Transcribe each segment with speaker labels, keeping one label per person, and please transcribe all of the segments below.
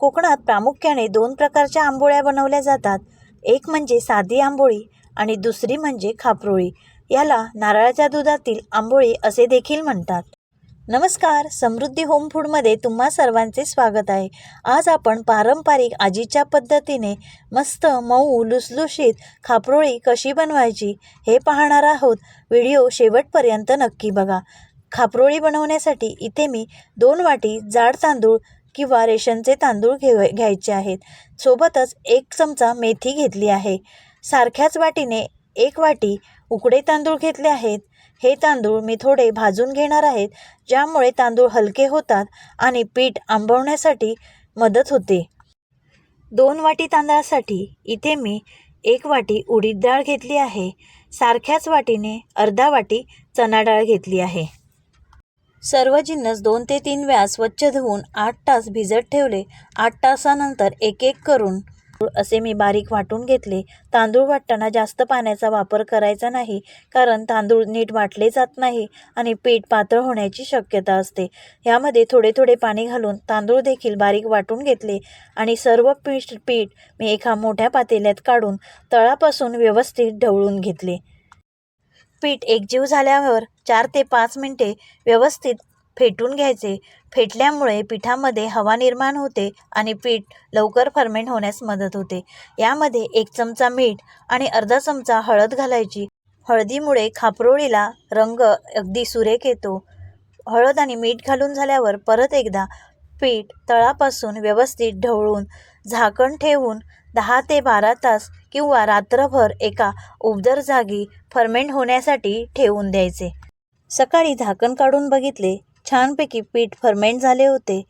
Speaker 1: कोकणात प्रामुख्याने दोन प्रकारच्या आंबोळ्या बनवल्या जातात. एक म्हणजे साधी आंबोळी आणि दुसरी म्हणजे खापरोळी. याला नारळाच्या दुधातील आंबोळी असे देखील म्हणतात. नमस्कार समृद्धी होम फूडमध्ये तुम्हा सर्वांचे स्वागत आहे. आज आपण पारंपरिक आजीच्या पद्धतीने मस्त मऊ लुसलुशीत खापरोळी कशी बनवायची हे पाहणार आहोत. व्हिडिओ शेवटपर्यंत नक्की बघा. खापरोळी बनवण्यासाठी इथे मी दोन वाटी जाड तांदूळ किंवा रेशनचे तांदूळ घेव घ्यायचे आहेत. सोबतच एक चमचा मेथी घेतली आहे. सारख्याच वाटीने एक वाटी उकडे तांदूळ घेतले आहेत. हे तांदूळ मी थोडे भाजून घेणार आहेत ज्यामुळे तांदूळ हलके होतात आणि पीठ आंबवण्यासाठी मदत होते. दोन वाटी तांदळासाठी इथे मी एक वाटी उडीद डाळ घेतली आहे. सारख्याच वाटीने अर्धा वाटी चणा डाळ घेतली आहे. सर्व जिन्नस दोन ते तीन वेळा स्वच्छ धुवून आठ तास भिजत ठेवले. आठ तासानंतर एक एक करून असे मी बारीक वाटून घेतले. तांदूळ वाटताना जास्त पाण्याचा वापर करायचा नाही कारण तांदूळ नीट वाटले जात नाही आणि पीठ पातळ होण्याची शक्यता असते. यामध्ये थोडे थोडे पाणी घालून तांदूळ देखील बारीक वाटून घेतले आणि सर्व पीठ पीठ मी एका मोठ्या पातेल्यात काढून तळापासून व्यवस्थित ढवळून घेतले. पीठ एकजीव झाल्यावर चार ते पाच मिनटे व्यवस्थित फेटून घ्यायचे. फेटल्यामुळे पिठामध्ये हवा निर्माण होते आणि पीठ लवकर फर्मेंट होण्यास मदत होते. यामध्ये एक चमचा मीठ आणि अर्धा चमचा हळद घालायची. हळदीमुळे खापरोळीला रंग अगदी सुरेख येतो. हळद आणि मीठ घालून झाल्यावर परत एकदा पीठ तळापासून व्यवस्थित ढवळून झाकण ठेवून दहा ते बारा तास किंवा रात्रभर एका उबदार जागी फर्मेंट होण्यासाठी ठेवून द्यायचे. सकाळी झाकण काढून बघितले. छानपैकी पीठ फर्मेंट झाले होते.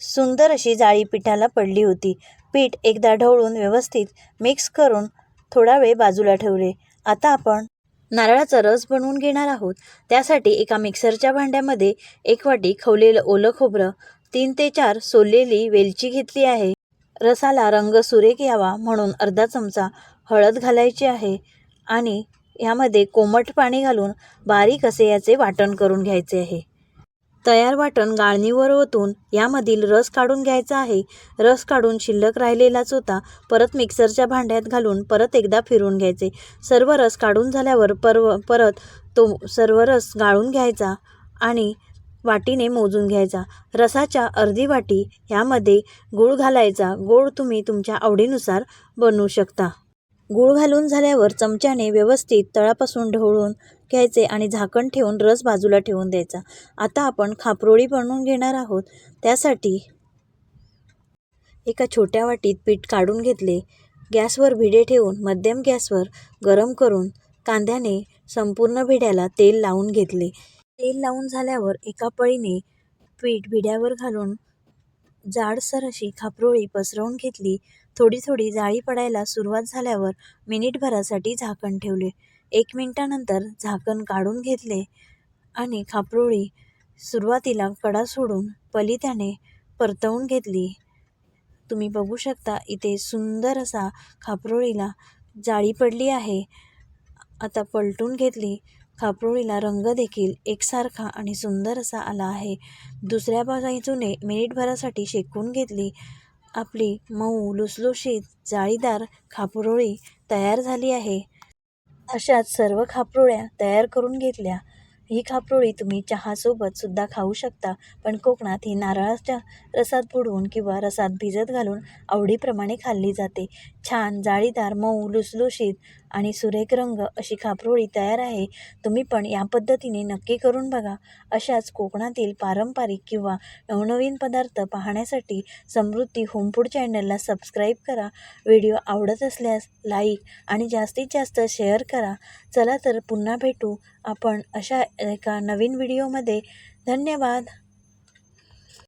Speaker 1: सुंदर अशी जाळी पिठाला पडली होती. पीठ एकदा ढवळून व्यवस्थित मिक्स करून थोडा वेळ बाजूला ठेवले. आता आपण नारळाचा रस बनवून घेणार आहोत. त्यासाठी एका मिक्सरच्या भांड्यामध्ये एक वाटी खवलेलं ओलं खोबरं तीन ते चार सोललेली वेलची घेतली आहे. रसाला रंग सुरेख यावा म्हणून अर्धा चमचा हळद घालायची आहे आणि यामध्ये कोमट पाणी घालून बारीक असे याचे वाटण करून घ्यायचे आहे. तयार वाटण गाळणीवर ओतून यामधील रस काढून घ्यायचा आहे. रस काढून शिल्लक राहिलेलाच होता. परत मिक्सरच्या भांड्यात घालून परत एकदा फिरून घ्यायचे. सर्व रस काढून झाल्यावर परव परत तो सर्व रस गाळून घ्यायचा आणि वाटीने मोजून घ्यायचा. रसाच्या अर्धी वाटी ह्यामध्ये गूळ घालायचा. गोड तुम्ही तुमच्या आवडीनुसार बनवू शकता. गूळ घालून झाल्यावर चमच्याने व्यवस्थित तळापासून ढवळून घ्यायचे आणि झाकण ठेवून रस बाजूला ठेवून द्यायचा. आता आपण खापरोळी बनवून घेणार आहोत. त्यासाठी एका छोट्या वाटीत पीठ काढून घेतले. गॅसवर भिडे ठेवून मध्यम गॅसवर गरम करून कांद्याने संपूर्ण भिड्याला तेल लावून घेतले. तेल लावून झाल्यावर एका पळीने पीठ भिड्यावर घालून जाडसर अशी खापरोळी पसरवून घेतली. थोडी थोडी जाळी पडायला सुरुवात झाल्यावर मिनिटभरासाठी झाकण ठेवले. एक मिनिटानंतर झाकण काढून घेतले आणि खापरोळी सुरुवातीला कडा सोडून पलित्याने परतवून घेतली. तुम्ही बघू शकता इथे सुंदर असा खापरोळीला जाळी पडली आहे. आता पलटून घेतली. खापरोळीला रंग देखील एकसारखा आणि सुंदर असा आला आहे. दुसऱ्या बाजूने मिनिटभरासाठी शेकून घेतली आपली मऊ लुसलुशीत जाळीदार खापरोळी तयार झाली आहे. अशाच सर्व खापरोळ्या तयार करून घेतल्या. ही खापरोळी तुम्ही चहासोबत सुद्धा खाऊ शकता पण कोकणात ही नारळाच्या रसात बुडवून किंवा रसात भिजत घालून आवडीप्रमाणे खाल्ली जाते. छान जाळीदार मऊ लुसलुशीत आणि सुरेख रंग अशी खापरोळी तयार आहे तुम्ही पण या पद्धतीने नक्की करून बघा. अशाच कोकणातील पारंपरिक किंवा नवनवीन पदार्थ पाहण्यासाठी समृद्धी होमफूड चॅनलला सबस्क्राईब करा. व्हिडिओ आवडत असल्यास लाईक आणि जास्तीत जास्त शेअर करा. चला तर पुन्हा भेटू आपण अशा एका नवीन व्हिडिओमध्ये. धन्यवाद.